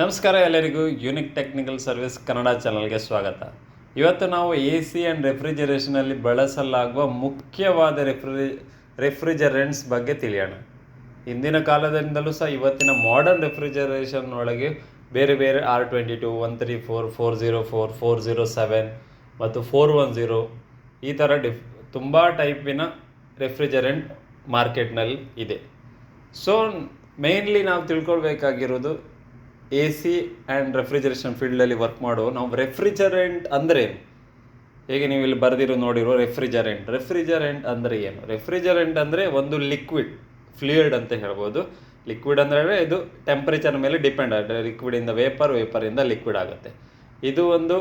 ನಮಸ್ಕಾರ ಎಲ್ಲರಿಗೂ unique technical service Kannada ಚಾನಲ್ಗೆ ಸ್ವಾಗತ. ಇವತ್ತು ನಾವು ಎ ಸಿ ಆ್ಯಂಡ್ ರೆಫ್ರಿಜರೇಷನಲ್ಲಿ ಬಳಸಲಾಗುವ ಮುಖ್ಯವಾದ ರೆಫ್ರಿ ರೆಫ್ರಿಜರೆಂಟ್ಸ್ ಬಗ್ಗೆ ತಿಳಿಯೋಣ. ಹಿಂದಿನ ಕಾಲದಿಂದಲೂ ಸಹ ಇವತ್ತಿನ ಮಾಡರ್ನ್ ರೆಫ್ರಿಜರೇಷನ್ ಒಳಗೆ ಬೇರೆ ಬೇರೆ R twenty two one three four four zero four four zero seven ಮತ್ತು ಫೋರ್ ಒನ್ ಝೀರೋ ಈ ಥರ ಡಿಫ್ ತುಂಬ ಟೈಪಿನ ರೆಫ್ರಿಜರೆಂಟ್ ಮಾರ್ಕೆಟ್ನಲ್ಲಿ ಇದೆ. ಸೊ ಮೇನ್ಲಿ ನಾವು ತಿಳ್ಕೊಳ್ಬೇಕಾಗಿರೋದು ಎ ಸಿ ಆ್ಯಂಡ್ ರೆಫ್ರಿಜರೇಷನ್ ಫೀಲ್ಡಲ್ಲಿ ವರ್ಕ್ ಮಾಡೋ, ನಾವು ರೆಫ್ರಿಜರೆಂಟ್ ಅಂದರೆ ಹೇಗೆ ನೀವು ಇಲ್ಲಿ ಬರೆದಿರೋ ನೋಡಿರೋ ರೆಫ್ರಿಜರೆಂಟ್ ರೆಫ್ರಿಜರೆಂಟ್ ಅಂದರೆ ಏನು? ರೆಫ್ರಿಜರೆಂಟ್ ಅಂದರೆ ಒಂದು ಲಿಕ್ವಿಡ್ ಫ್ಲೂಯಿಡ್ ಅಂತ ಹೇಳ್ಬೋದು. ಲಿಕ್ವಿಡ್ ಅಂದರೆ ಇದು ಟೆಂಪ್ರೇಚರ್ ಮೇಲೆ ಡಿಪೆಂಡ್ ಆಗುತ್ತೆ. ಲಿಕ್ವಿಡಿಂದ ವೇಪರ್ ವೇಪರಿಂದ ಲಿಕ್ವಿಡ್ ಆಗುತ್ತೆ. ಇದು ಒಂದು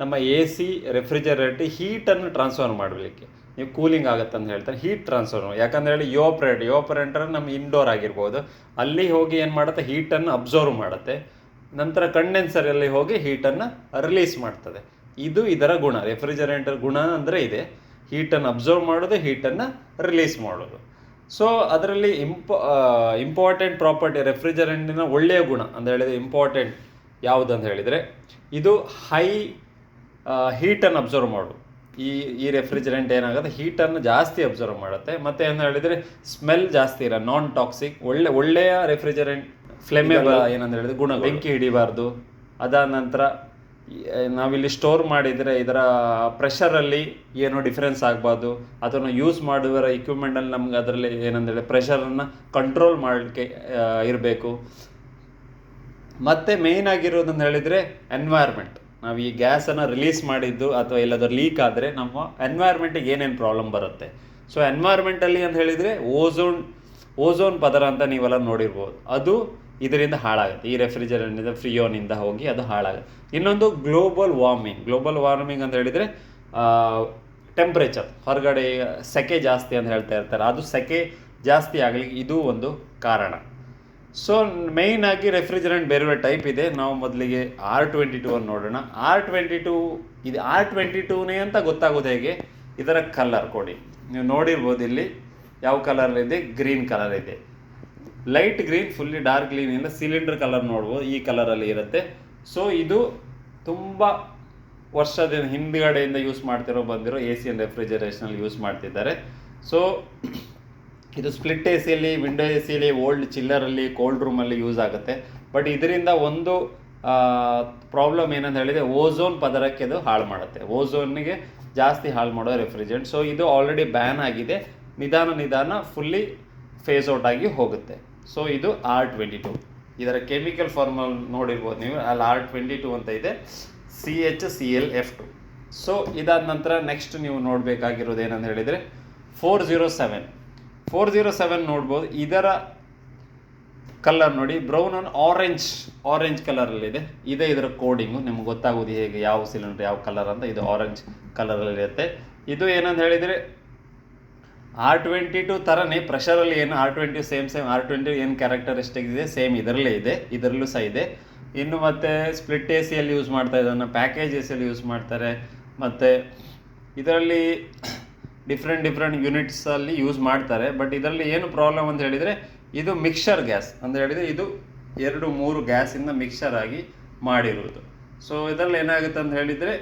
ನಮ್ಮ ಎ ಸಿ ರೆಫ್ರಿಜರೇಟ್ ಹೀಟನ್ನು ಟ್ರಾನ್ಸ್ಫರ್ ಮಾಡಲಿಕ್ಕೆ. ನೀವು ಕೂಲಿಂಗ್ ಆಗುತ್ತೆ ಅಂತ ಹೇಳ್ತಾರೆ ಹೀಟ್ ಟ್ರಾನ್ಸ್ಫರ್ ಯಾಕಂದ್ರೆ ಹೇಳಿ ಯೋ ಯೋಪ್ರೇಟರ್ ನಮ್ಮ ಇಂಡೋರ್ ಆಗಿರ್ಬೋದು. ಅಲ್ಲಿ ಹೋಗಿ ಏನು ಮಾಡುತ್ತೆ? ಹೀಟನ್ನು ಅಬ್ಸರ್ವ್ ಮಾಡುತ್ತೆ. ನಂತರ ಕಂಡೆನ್ಸರಲ್ಲಿ ಹೋಗಿ ಹೀಟನ್ನು ರಿಲೀಸ್ ಮಾಡ್ತದೆ. ಇದು ಇದರ ಗುಣ. ರೆಫ್ರಿಜರೇಟರ್ ಗುಣ ಅಂದರೆ ಇದೆ. ಹೀಟನ್ನು ಅಬ್ಸರ್ವ್ ಮಾಡೋದು ಹೀಟನ್ನು ರಿಲೀಸ್ ಮಾಡೋದು. ಸೊ ಅದರಲ್ಲಿ ಇಂಪ ಇಂಪಾರ್ಟೆಂಟ್ ಪ್ರಾಪರ್ಟಿ ರೆಫ್ರಿಜರೆಂಟಿನ ಒಳ್ಳೆಯ ಗುಣ ಅಂತ ಹೇಳಿದರೆ ಇಂಪಾರ್ಟೆಂಟ್ ಯಾವುದು ಅಂತ ಹೇಳಿದರೆ, ಇದು ಹೈ ಹೀಟನ್ನು ಅಬ್ಸರ್ವ್ ಮಾಡು ಈ ಈ ರೆಫ್ರಿಜರೆಂಟ್ ಏನಾಗುತ್ತೆ? ಹೀಟನ್ನು ಜಾಸ್ತಿ ಅಬ್ಸರ್ವ್ ಮಾಡುತ್ತೆ. ಮತ್ತೆ ಏನು ಹೇಳಿದರೆ? ಸ್ಮೆಲ್ ಜಾಸ್ತಿ ಇರೋ ನಾನ್ ಟಾಕ್ಸಿಕ್ ಒಳ್ಳೆ ಒಳ್ಳೆಯ ರೆಫ್ರಿಜರೆಂಟ್ ಫ್ಲೇಮೇಬಲ್ ಏನಂತ ಹೇಳಿದ್ರೆ ಗುಣ ಬೆಂಕಿ ಹಿಡಿಬಾರ್ದು. ಅದಾದ ನಂತರ ನಾವಿಲ್ಲಿ ಸ್ಟೋರ್ ಮಾಡಿದರೆ ಇದರ ಪ್ರೆಷರಲ್ಲಿ ಏನೋ ಡಿಫ್ರೆನ್ಸ್ ಆಗ್ಬಾರ್ದು. ಅದನ್ನು ಯೂಸ್ ಮಾಡುವ ಇಕ್ವಿಪ್ಮೆಂಟಲ್ಲಿ ನಮ್ಗೆ ಅದರಲ್ಲಿ ಏನಂದೇಳಿ ಪ್ರೆಷರನ್ನು ಕಂಟ್ರೋಲ್ ಮಾಡಲಿಕ್ಕೆ ಇರಬೇಕು. ಮತ್ತೆ ಮೇಯ್ನ್ ಆಗಿರೋದಂತ ಹೇಳಿದರೆ ಎನ್ವೈರ್ಮೆಂಟ್ ನಾವು ಈ ಗ್ಯಾಸನ್ನು ರಿಲೀಸ್ ಮಾಡಿದ್ದು ಅಥವಾ ಎಲ್ಲಾದರೂ ಲೀಕ್ ಆದರೆ ನಮ್ಮ ಎನ್ವೈರ್ಮೆಂಟಿಗೆ ಏನೇನು ಪ್ರಾಬ್ಲಮ್ ಬರುತ್ತೆ? ಸೊ ಎನ್ವೈರ್ಮೆಂಟಲ್ಲಿ ಅಂತ ಹೇಳಿದರೆ ಓಝೋನ್ ಓಝೋನ್ ಪದರ ಅಂತ ನೀವೆಲ್ಲ ನೋಡಿರ್ಬೋದು. ಅದು ಇದರಿಂದ ಹಾಳಾಗುತ್ತೆ. ಈ ರೆಫ್ರಿಜರೇಟರ್ನಿಂದ ಫ್ರಿಯೋನಿಂದ ಹೋಗಿ ಅದು ಹಾಳಾಗುತ್ತೆ. ಇನ್ನೊಂದು ಗ್ಲೋಬಲ್ ವಾರ್ಮಿಂಗ್ ಗ್ಲೋಬಲ್ ವಾರ್ಮಿಂಗ್ ಅಂತ ಹೇಳಿದರೆ ಟೆಂಪ್ರೇಚರ್ ಹೊರಗಡೆ ಸೆಕೆ ಜಾಸ್ತಿ ಅಂತ ಹೇಳ್ತಾ ಇರ್ತಾರೆ. ಅದು ಸೆಕೆ ಜಾಸ್ತಿ ಆಗಲಿಕ್ಕೆ ಇದು ಒಂದು ಕಾರಣ. ಸೊ ಮೇಯ್ನ್ ಆಗಿ ರೆಫ್ರಿಜರೆಂಟ್ ಬೇರೆ ಬೇರೆ ಟೈಪ್ ಇದೆ. ನಾವು ಮೊದಲಿಗೆ ಆರ್ ಟ್ವೆಂಟಿ ಟೂ ಅನ್ನು ನೋಡೋಣ. ಆರ್ ಟ್ವೆಂಟಿ ಟೂ ಇದು ಆರ್ ಟ್ವೆಂಟಿ ಟೂನೇ ಅಂತ ಗೊತ್ತಾಗೋದು ಹೇಗೆ? ಇದರ ಕಲರ್ ಕೊಡಿ. ನೀವು ನೋಡಿರ್ಬೋದು ಇಲ್ಲಿ ಯಾವ ಕಲರ್ ಇದೆ? ಗ್ರೀನ್ ಕಲರ್ ಇದೆ. Light green fully dark green ಇಂದ ಸಿಲಿಂಡರ್ ಕಲರ್ ನೋಡ್ಬೋದು. ಈ ಕಲರಲ್ಲಿ ಇರುತ್ತೆ. ಸೊ ಇದು ತುಂಬ ವರ್ಷದ ಹಿಂದ್ಗಡೆಯಿಂದ ಯೂಸ್ ಮಾಡ್ತಿರೋ, ಬಂದಿರೋ ಎ ಸಿ ರೆಫ್ರಿಜರೇಷನಲ್ಲಿ ಯೂಸ್ ಮಾಡ್ತಿದ್ದಾರೆ. ಸೊ ಇದು ಸ್ಪ್ಲಿಟ್ ಎ ಸಿಯಲ್ಲಿ ವಿಂಡೋ ಎ ಸಿಯಲ್ಲಿ ಓಲ್ಡ್ ಚಿಲ್ಲರಲ್ಲಿ ಕೋಲ್ಡ್ ರೂಮಲ್ಲಿ ಯೂಸ್ ಆಗುತ್ತೆ. ಬಟ್ ಇದರಿಂದ ಒಂದು ಪ್ರಾಬ್ಲಮ್ ಏನಂತ ಹೇಳಿದರೆ ಓಝೋನ್ ಪದರಕ್ಕೆ ಅದು ಹಾಳು ಮಾಡುತ್ತೆ. ಓಝೋನ್ಗೆ ಜಾಸ್ತಿ ಹಾಳು ಮಾಡೋ ರೆಫ್ರಿಜರೆಂಟ್ ಸೊ ಇದು ಆಲ್ರೆಡಿ ಬ್ಯಾನ್ ಆಗಿದೆ. ನಿಧಾನ ನಿಧಾನ ಫುಲ್ಲಿ ಫೇಸ್ ಔಟ್ ಆಗಿ ಹೋಗುತ್ತೆ. ಸೊ ಇದು ಆರ್ ಟ್ವೆಂಟಿ ಟು ಇದರ ಕೆಮಿಕಲ್ ಫಾರ್ಮಲ್ ನೋಡಿರ್ಬೋದು ನೀವು. ಅಲ್ಲಿ ಆರ್ ಟ್ವೆಂಟಿ ಟು ಅಂತ ಇದೆ. C H C L F two so ಇದಾದ ನಂತರ ನೆಕ್ಸ್ಟ್ ನೀವು ನೋಡಬೇಕಾಗಿರೋದು ಏನಂತ ಹೇಳಿದರೆ four zero seven four zero seven ನೋಡ್ಬೋದು. ಇದರ ಕಲರ್ ನೋಡಿ, ಬ್ರೌನ್ ಆನ್ ಆರೆಂಜ್ ಆರೆಂಜ್ ಕಲರಲ್ಲಿದೆ. ಇದೇ ಇದರ ಕೋಡಿಂಗು. ನಿಮ್ಗೆ ಗೊತ್ತಾಗೋದು ಹೇಗೆ, ಯಾವ ಸಿಲಿಂಡರ್, ಯಾವ ಕಲರ್ ಅಂತ. ಇದು ಆರೆಂಜ್ ಕಲರಲ್ಲಿರುತ್ತೆ. ಇದು ಏನಂತ ಹೇಳಿದರೆ, ಆರ್ ಟ್ವೆಂಟಿ ಟು ಥರನೇ ಪ್ರೆಷರಲ್ಲಿ ಏನು, R twenty same same R twenty ಏನು ಕ್ಯಾರೆಕ್ಟರಿಸ್ಟಿಕ್ ಇದೆ ಸೇಮ್ ಇದರಲ್ಲೇ ಇದೆ, ಇದರಲ್ಲೂ ಸಹ ಇದೆ. ಇನ್ನು ಮತ್ತೆ ಸ್ಪ್ಲಿಟ್ ಎ ಸಿಯಲ್ಲಿ ಯೂಸ್ ಮಾಡ್ತಾ ಇದನ್ನು ಪ್ಯಾಕೇಜ್ ಎ ಯೂಸ್ ಮಾಡ್ತಾರೆ. ಮತ್ತು ಇದರಲ್ಲಿ ಡಿಫ್ರೆಂಟ್ ಡಿಫ್ರೆಂಟ್ ಯೂನಿಟ್ಸಲ್ಲಿ ಯೂಸ್ ಮಾಡ್ತಾರೆ. ಬಟ್ ಇದರಲ್ಲಿ ಏನು ಪ್ರಾಬ್ಲಮ್ ಅಂತ ಹೇಳಿದರೆ, ಇದು ಮಿಕ್ಸರ್ ಗ್ಯಾಸ್ ಅಂತ ಹೇಳಿದರೆ ಇದು ಎರಡು, ಮೂರು ಗ್ಯಾಸಿಂದ ಮಿಕ್ಸರ್ ಆಗಿ ಮಾಡಿರುವುದು. ಸೊ ಇದರಲ್ಲಿ ಏನಾಗುತ್ತೆ ಅಂತ ಹೇಳಿದರೆ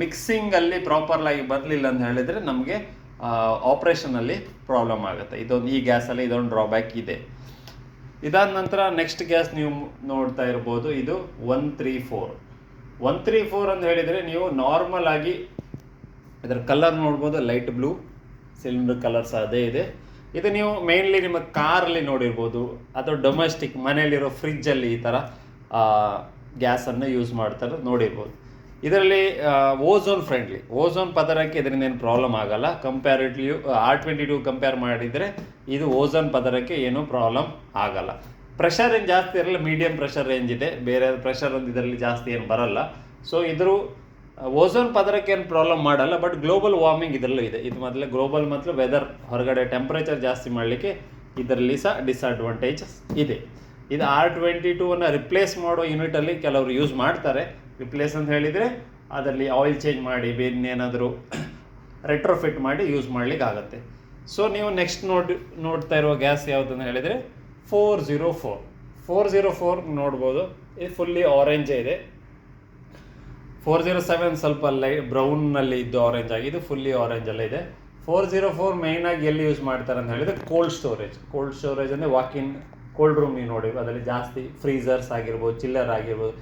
ಮಿಕ್ಸಿಂಗಲ್ಲಿ ಪ್ರಾಪರ್ಲಾಗಿ ಬರಲಿಲ್ಲ ಅಂತ ಹೇಳಿದರೆ ನಮಗೆ ಆಪ್ರೇಷನಲ್ಲಿ ಪ್ರಾಬ್ಲಮ್ ಆಗುತ್ತೆ. ಇದೊಂದು, ಈ ಗ್ಯಾಸಲ್ಲಿ ಇದೊಂದು ಡ್ರಾಬ್ಯಾಕ್ ಇದೆ. ಇದಾದ ನಂತರ ನೆಕ್ಸ್ಟ್ ಗ್ಯಾಸ್ ನೀವು ನೋಡ್ತಾ ಇರ್ಬೋದು, ಇದು one three four one three four ಅಂತ ಹೇಳಿದರೆ ನೀವು ನಾರ್ಮಲ್ ಆಗಿ ಇದರ ಕಲರ್ ನೋಡ್ಬೋದು ಲೈಟ್ ಬ್ಲೂ ಸಿಲಿಂಡರ್ ಕಲರ್ ಸಹ ಅದೇ ಇದೆ. ಇದು ನೀವು ಮೇನ್ಲಿ ನಿಮ್ಮ ಕಾರಲ್ಲಿ ನೋಡಿರ್ಬೋದು, ಅಥವಾ ಡೊಮೆಸ್ಟಿಕ್ ಮನೆಯಲ್ಲಿರೋ ಫ್ರಿಜ್ಜಲ್ಲಿ ಈ ಥರ ಗ್ಯಾಸನ್ನು ಯೂಸ್ ಮಾಡ್ತಾರೆ ನೋಡಿರ್ಬೋದು. ಇದರಲ್ಲಿ ಓಝೋನ್ ಫ್ರೆಂಡ್ಲಿ ಓಝೋನ್ ಪದರಕ್ಕೆ ಇದರಿಂದ ಏನು ಪ್ರಾಬ್ಲಮ್ ಆಗಲ್ಲ. Comparatively R twenty two compare ಮಾಡಿದರೆ ಇದು ಓಝೋನ್ ಪದರಕ್ಕೆ ಏನೂ ಪ್ರಾಬ್ಲಮ್ ಆಗಲ್ಲ. ಪ್ರೆಷರ್ ಏನು ಜಾಸ್ತಿ ಇರಲ್ಲ ಮೀಡಿಯಂ ಪ್ರೆಷರ್ ರೇಂಜ್ ಇದೆ. ಬೇರೆ ಪ್ರೆಷರ್ ಒಂದು ಇದರಲ್ಲಿ ಜಾಸ್ತಿ ಏನು ಬರಲ್ಲ. ಸೊ ಇದ್ರ ಓಝೋನ್ ಪದರಕ್ಕೆ ಏನು ಪ್ರಾಬ್ಲಮ್ ಮಾಡಲ್ಲ ಬಟ್ ಗ್ಲೋಬಲ್ ವಾರ್ಮಿಂಗ್ ಇದರಲ್ಲೂ ಇದೆ. ಇದು ಮೊದಲೇ ಗ್ಲೋಬಲ್ ಮತ್ತು ವೆದರ್ ಹೊರಗಡೆ ಟೆಂಪ್ರೇಚರ್ ಜಾಸ್ತಿ ಮಾಡಲಿಕ್ಕೆ ಇದರಲ್ಲಿ ಸಹ ಡಿಸ್ಅಡ್ವಾಂಟೇಜಸ್ ಇದೆ. ಇದು ಆರ್ ಟ್ವೆಂಟಿ ಟೂವನ್ನು ರಿಪ್ಲೇಸ್ ಮಾಡೋ ಯೂನಿಟಲ್ಲಿ ಕೆಲವರು ಯೂಸ್ ಮಾಡ್ತಾರೆ. ರಿಪ್ಲೇಸ್ ಅಂತ ಹೇಳಿದರೆ ಅದರಲ್ಲಿ ಆಯಿಲ್ ಚೇಂಜ್ ಮಾಡಿ ಬೇರೆ ರೆಟ್ರೋಫಿಟ್ ಮಾಡಿ ಯೂಸ್ ಮಾಡ್ಲಿಕ್ಕೆ ಆಗುತ್ತೆ ಸೊ ನೀವು ನೆಕ್ಸ್ಟ್ ನೋಡಿ, ನೋಡ್ತಾ ಇರುವ ಗ್ಯಾಸ್ ಯಾವುದು ಅಂತ ಹೇಳಿದರೆ four zero four four zero four ನೋಡ್ಬೋದು. ಇದು ಫುಲ್ಲಿ ಆರೆಂಜೇ ಇದೆ. ಫೋರ್ ಜೀರೋ ಸೆವೆನ್ ಸ್ವಲ್ಪ ಲೈ ಬ್ರೌನ್ನಲ್ಲಿ ಇದ್ದು ಆರೆಂಜ್ ಆಗಿ, ಇದು ಫುಲ್ಲಿ ಎಲ್ಲ ಇದೆ. ಫೋರ್ ಜೀರೋ ಫೋರ್ ಆಗಿ ಎಲ್ಲಿ ಯೂಸ್ ಮಾಡ್ತಾರೆ ಅಂತ ಹೇಳಿದ್ರೆ ಕೋಲ್ಡ್ ಸ್ಟೋರೇಜ್ ಕೋಲ್ಡ್ ಸ್ಟೋರೇಜ್ ಅಂದರೆ ಇನ್ ಕೋಲ್ಡ್ ರೂಮ್ ನೀವು ನೋಡಿ, ಅದರಲ್ಲಿ ಜಾಸ್ತಿ ಫ್ರೀಸರ್ಸ್ ಆಗಿರ್ಬೋದು ಚಿಲ್ಲರ್ ಆಗಿರ್ಬೋದು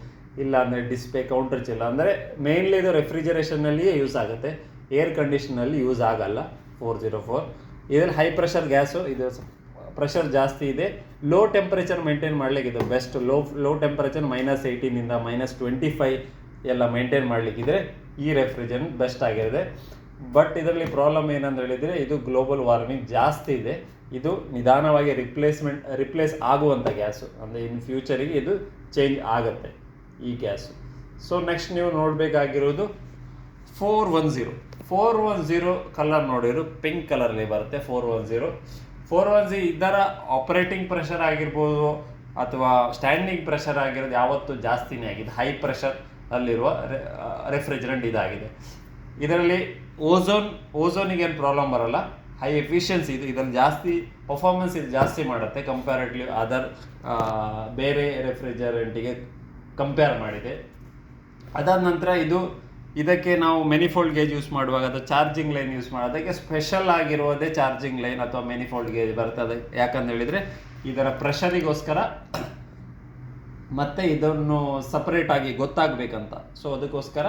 ಇಲ್ಲ ಅಂದರೆ ಡಿಸ್ಪ್ಲೇ ಕೌಂಟರ್ ಚಿಲ್ಲ ಅಂದರೆ ಮೇನ್ಲಿ ಇದು ರೆಫ್ರಿಜರೇಷನ್ನಲ್ಲಿಯೇ ಯೂಸ್ ಆಗುತ್ತೆ. ಏರ್ ಕಂಡೀಷನಲ್ಲಿ ಯೂಸ್ ಆಗಲ್ಲ ಫೋರ್ ಜೀರೋ ಫೋರ್. ಇದರಲ್ಲಿ ಹೈ ಪ್ರೆಷರ್ ಗ್ಯಾಸು ಇದು ಪ್ರೆಷರ್ ಜಾಸ್ತಿ ಇದೆ. ಲೋ ಟೆಂಪರೇಚರ್ ಮೇಂಟೈನ್ ಮಾಡಲಿಕ್ಕೆ ಇದು best low low temperature minus ಏಯ್ಟೀನಿಂದ minus twenty five ಎಲ್ಲ ಮೇಂಟೈನ್ ಮಾಡಲಿಕ್ಕಿದ್ರೆ ಈ ರೆಫ್ರಿಜರೇಟರ್ ಬೆಸ್ಟ್ ಆಗಿರುತ್ತೆ. ಬಟ್ ಇದರಲ್ಲಿ ಪ್ರಾಬ್ಲಮ್ ಏನಂತ ಹೇಳಿದರೆ, ಇದು ಗ್ಲೋಬಲ್ ವಾರ್ಮಿಂಗ್ ಜಾಸ್ತಿ ಇದೆ. ಇದು ನಿಧಾನವಾಗಿ ರಿಪ್ಲೇಸ್ಮೆಂಟ್ ರಿಪ್ಲೇಸ್ ಆಗುವಂಥ ಗ್ಯಾಸು ಅಂದರೆ ಇನ್ ಫ್ಯೂಚರಿಗೆ ಇದು ಚೇಂಜ್ ಆಗುತ್ತೆ ಈ ಗ್ಯಾಸು ಸೊ ನೆಕ್ಸ್ಟ್ ನೀವು ನೋಡಬೇಕಾಗಿರೋದು four one zero four one zero colour ನೋಡಿರು pink ಕಲರಲ್ಲಿ ಬರುತ್ತೆ four one zero four one zero ಇದರ ಆಪರೇಟಿಂಗ್ ಪ್ರೆಷರ್ ಆಗಿರ್ಬೋದು, ಅಥವಾ ಸ್ಟ್ಯಾಂಡಿಂಗ್ ಪ್ರೆಷರ್ ಆಗಿರೋದು ಯಾವತ್ತೂ ಜಾಸ್ತಿನೇ ಆಗಿದೆ ಹೈ ಪ್ರೆಷರ್ ಅಲ್ಲಿರುವ ರೆಫ್ರಿಜರೆಂಟ್ ಇದಾಗಿದೆ. ಇದರಲ್ಲಿ ಓಝೋನ್, ಓಝೋನಿಗೆ ಏನು ಪ್ರಾಬ್ಲಮ್ ಬರಲ್ಲ. ಹೈ ಎಫಿಷಿಯನ್ಸಿ ಇದು, ಇದನ್ನು ಜಾಸ್ತಿ ಪರ್ಫಾರ್ಮೆನ್ಸ್ ಇದು ಜಾಸ್ತಿ ಮಾಡುತ್ತೆ ಕಂಪ್ಯಾರಿಟ್ಲಿ ಅದರ್ ಬೇರೆ ರೆಫ್ರಿಜರೆಂಟಿಗೆ ಕಂಪೇರ್ ಮಾಡಿದೆ. ಅದಾದ ನಂತರ ಇದು, ಇದಕ್ಕೆ ನಾವು ಮೆನಿಫೋಲ್ಡ್ ಗೇಜ್ ಯೂಸ್ ಮಾಡುವಾಗ ಅಥವಾ ಚಾರ್ಜಿಂಗ್ ಲೈನ್ ಯೂಸ್ ಮಾಡೋದಕ್ಕೆ ಸ್ಪೆಷಲ್ ಆಗಿರುವುದೇ ಚಾರ್ಜಿಂಗ್ ಲೈನ್ ಅಥವಾ ಮೆನಿಫೋಲ್ಡ್ ಗೇಜ್ ಬರ್ತದೆ. ಯಾಕಂತ ಹೇಳಿದರೆ ಇದರ ಪ್ರೆಷರಿಗೋಸ್ಕರ ಮತ್ತೆ ಇದನ್ನು ಸಪರೇಟ್ ಆಗಿ ಗೊತ್ತಾಗಬೇಕಂತ. ಸೊ ಅದಕ್ಕೋಸ್ಕರ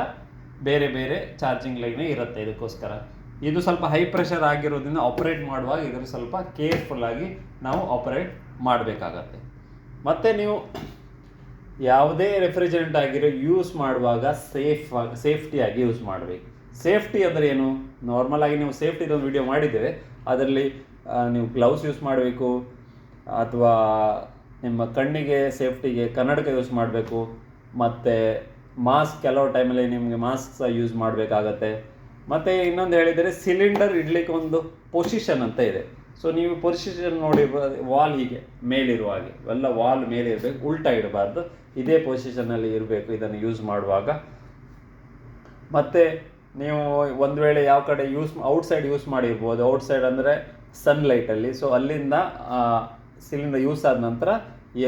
ಬೇರೆ ಬೇರೆ ಚಾರ್ಜಿಂಗ್ ಲೈನೇ ಇರುತ್ತೆ ಇದಕ್ಕೋಸ್ಕರ. ಇದು ಸ್ವಲ್ಪ ಹೈ ಪ್ರೆಷರ್ ಆಗಿರೋದ್ರಿಂದ ಆಪರೇಟ್ ಮಾಡುವಾಗ ಇದನ್ನು ಸ್ವಲ್ಪ ಕೇರ್ಫುಲ್ ಆಗಿ ನಾವು ಆಪರೇಟ್ ಮಾಡಬೇಕಾಗತ್ತೆ. ಮತ್ತು ನೀವು ಯಾವುದೇ ರೆಫ್ರಿಜರೆಂಟ್ ಆಗಿರೋ ಯೂಸ್ ಮಾಡುವಾಗ ಸೇಫ್ ಸೇಫ್ಟಿಯಾಗಿ ಯೂಸ್ ಮಾಡಬೇಕು. ಸೇಫ್ಟಿ ಅಂದರೆ ಏನು? ನಾರ್ಮಲ್ ಆಗಿ ನೀವು ಸೇಫ್ಟಿ ಒಂದು ವಿಡಿಯೋ ಮಾಡಿದ್ದೇವೆ. ಅದರಲ್ಲಿ ನೀವು ಗ್ಲೌಸ್ ಯೂಸ್ ಮಾಡಬೇಕು. ಅಥವಾ ನಿಮ್ಮ ಕಣ್ಣಿಗೆ ಸೇಫ್ಟಿಗೆ ಕನ್ನಡಕ ಯೂಸ್ ಮಾಡಬೇಕು, ಮತ್ತು ಮಾಸ್ಕ್ ಕೆಲವು ಟೈಮಲ್ಲಿ ನಿಮಗೆ ಮಾಸ್ಕ್ ಸಹ ಯೂಸ್ ಮಾಡಬೇಕಾಗತ್ತೆ. ಮತ್ತು ಇನ್ನೊಂದು ಹೇಳಿದರೆ ಸಿಲಿಂಡರ್ ಇಡ್ಲಿಕ್ಕೆ ಒಂದು ಪೊಸಿಷನ್ ಅಂತ ಇದೆ. ಸೊ ನೀವು ಪೊಸಿಷನ್ ನೋಡಿ ವಾಲ್ ಹೀಗೆ ಮೇಲಿರುವ ಹಾಗೆ, ಎಲ್ಲ ವಾಲ್ ಮೇಲೆ ಇರಬೇಕು, ಉಲ್ಟಾ ಇಡಬಾರ್ದು. ಇದೇ ಪೊಸಿಷನಲ್ಲಿ ಇರಬೇಕು, ಇದನ್ನು ಯೂಸ್ ಮಾಡುವಾಗ. ಮತ್ತು ನೀವು ಒಂದು ವೇಳೆ ಯಾವ ಕಡೆ ಯೂಸ್ ಔಟ್ಸೈಡ್ ಯೂಸ್ ಮಾಡಿರ್ಬೋದು. ಔಟ್ಸೈಡ್ ಅಂದರೆ ಸನ್ಲೈಟಲ್ಲಿ ಸೊ ಅಲ್ಲಿಂದ ಸಿಲಿಂಡರ್ ಯೂಸ್ ಆದ ನಂತರ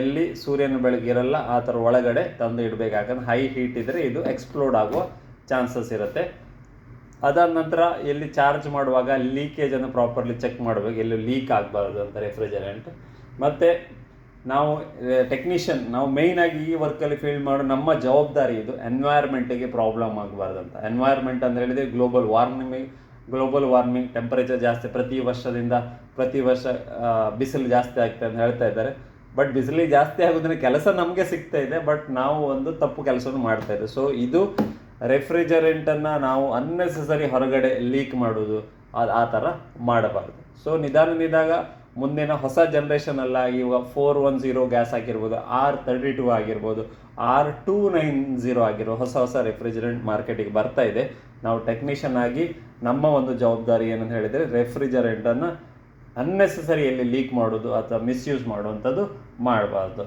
ಎಲ್ಲಿ ಸೂರ್ಯನ ಬೆಳಗ್ಗೆ ಇರಲ್ಲ ಆ ಥರ ಒಳಗಡೆ ತಂದು ಇಡಬೇಕಾಗಂದ್ರೆ ಹೈ ಹೀಟ್ ಇದ್ದರೆ ಇದು ಎಕ್ಸ್ಪ್ಲೋಡ್ ಆಗುವ ಚಾನ್ಸಸ್ ಇರುತ್ತೆ. ಅದಾದ ನಂತರ ಎಲ್ಲಿ ಚಾರ್ಜ್ ಮಾಡುವಾಗ ಲೀಕೇಜನ್ನು ಪ್ರಾಪರ್ಲಿ ಚೆಕ್ ಮಾಡಬೇಕು. ಎಲ್ಲಿ ಲೀಕ್ ಆಗಬಾರ್ದು ಅಂತ ರೆಫ್ರಿಜರೆಂಟ್ ಮತ್ತು ನಾವು ಟೆಕ್ನಿಷಿಯನ್ ನಾವು ಮೇಯ್ನಾಗಿ ಈ ವರ್ಕಲ್ಲಿ ಫೀಲ್ಡ್ ಮಾಡೋ ನಮ್ಮ ಜವಾಬ್ದಾರಿ ಇದು. ಎನ್ವೈರ್ಮೆಂಟಿಗೆ ಪ್ರಾಬ್ಲಮ್ ಆಗಬಾರ್ದು ಅಂತ. ಎನ್ವೈರ್ಮೆಂಟ್ ಅಂತ ಹೇಳಿದರೆ global warming global warming temperature ಜಾಸ್ತಿ ಪ್ರತಿ ವರ್ಷದಿಂದ ಪ್ರತಿ ವರ್ಷ ಬಿಸಿಲು ಜಾಸ್ತಿ ಆಗ್ತದೆ ಅಂತ ಹೇಳ್ತಾ ಇದ್ದಾರೆ. ಬಟ್ ಬಿಸಿಲಿಗೆ ಜಾಸ್ತಿ ಆಗೋದ್ರಿಂದ ಕೆಲಸ ನಮಗೆ ಸಿಗ್ತಾ ಇದೆ ಬಟ್ ನಾವು ಒಂದು ತಪ್ಪು ಕೆಲಸವನ್ನು ಮಾಡ್ತಾ ಇದ್ದೇವೆ. ಸೊ ಇದು ರೆಫ್ರಿಜರೆಂಟನ್ನು ನಾವು ಅನ್ನೆಸೆಸರಿ ಹೊರಗಡೆ ಲೀಕ್ ಮಾಡೋದು ಆ- ಥರ ಮಾಡಬಾರ್ದು. ಸೊ ನಿಧಾನ ನಿಧಾಗ ಮುಂದಿನ ಹೊಸ ಜನ್ರೇಷನಲ್ಲ ಇವಾಗ ಫೋರ್ ಒನ್ ಜೀರೋ ಗ್ಯಾಸ್ ಆಗಿರ್ಬೋದು ಆರ್ ತರ್ಟಿ ಟೂ ಆಗಿರ್ಬೋದು ಆರ್ ಟೂ ನೈನ್ ಜೀರೋ ಆಗಿರೋ ಹೊಸ ಹೊಸ ರೆಫ್ರಿಜರೆಂಟ್ ಮಾರ್ಕೆಟಿಗೆ ಬರ್ತಾ ಇದೆ. ನಾವು ಟೆಕ್ನಿಷಿಯನ್ ಆಗಿ ನಮ್ಮ ಒಂದು ಜವಾಬ್ದಾರಿ ಏನಂತ ಹೇಳಿದರೆ ರೆಫ್ರಿಜರೆಂಟನ್ನು ಅನ್ನೆಸೆಸರಿ ಎಲ್ಲಿ ಲೀಕ್ ಮಾಡೋದು ಅಥವಾ ಮಿಸ್ಯೂಸ್ ಮಾಡುವಂಥದ್ದು ಮಾಡಬಾರ್ದು.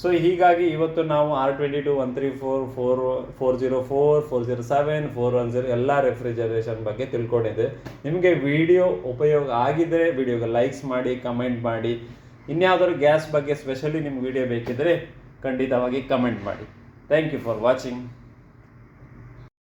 ಸೊ ಹೀಗಾಗಿ ಇವತ್ತು ನಾವು R twenty two one three four four four zero four four zero seven four one zero ಎಲ್ಲ ರೆಫ್ರಿಜರೇಷನ್ ಬಗ್ಗೆ ತಿಳ್ಕೊಂಡಿದ್ದೆ. ನಿಮಗೆ ವಿಡಿಯೋ ಉಪಯೋಗ ಆಗಿದ್ದರೆ ವಿಡಿಯೋಗೆ ಲೈಕ್ಸ್ ಮಾಡಿ ಕಮೆಂಟ್ ಮಾಡಿ. ಇನ್ಯಾವುದಾದ್ರು ಗ್ಯಾಸ್ ಬಗ್ಗೆ ಸ್ಪೆಷಲಿ ನಿಮ್ಗೆ ವಿಡಿಯೋ ಬೇಕಿದ್ದರೆ ಖಂಡಿತವಾಗಿ ಕಮೆಂಟ್ ಮಾಡಿ. Thank you for watching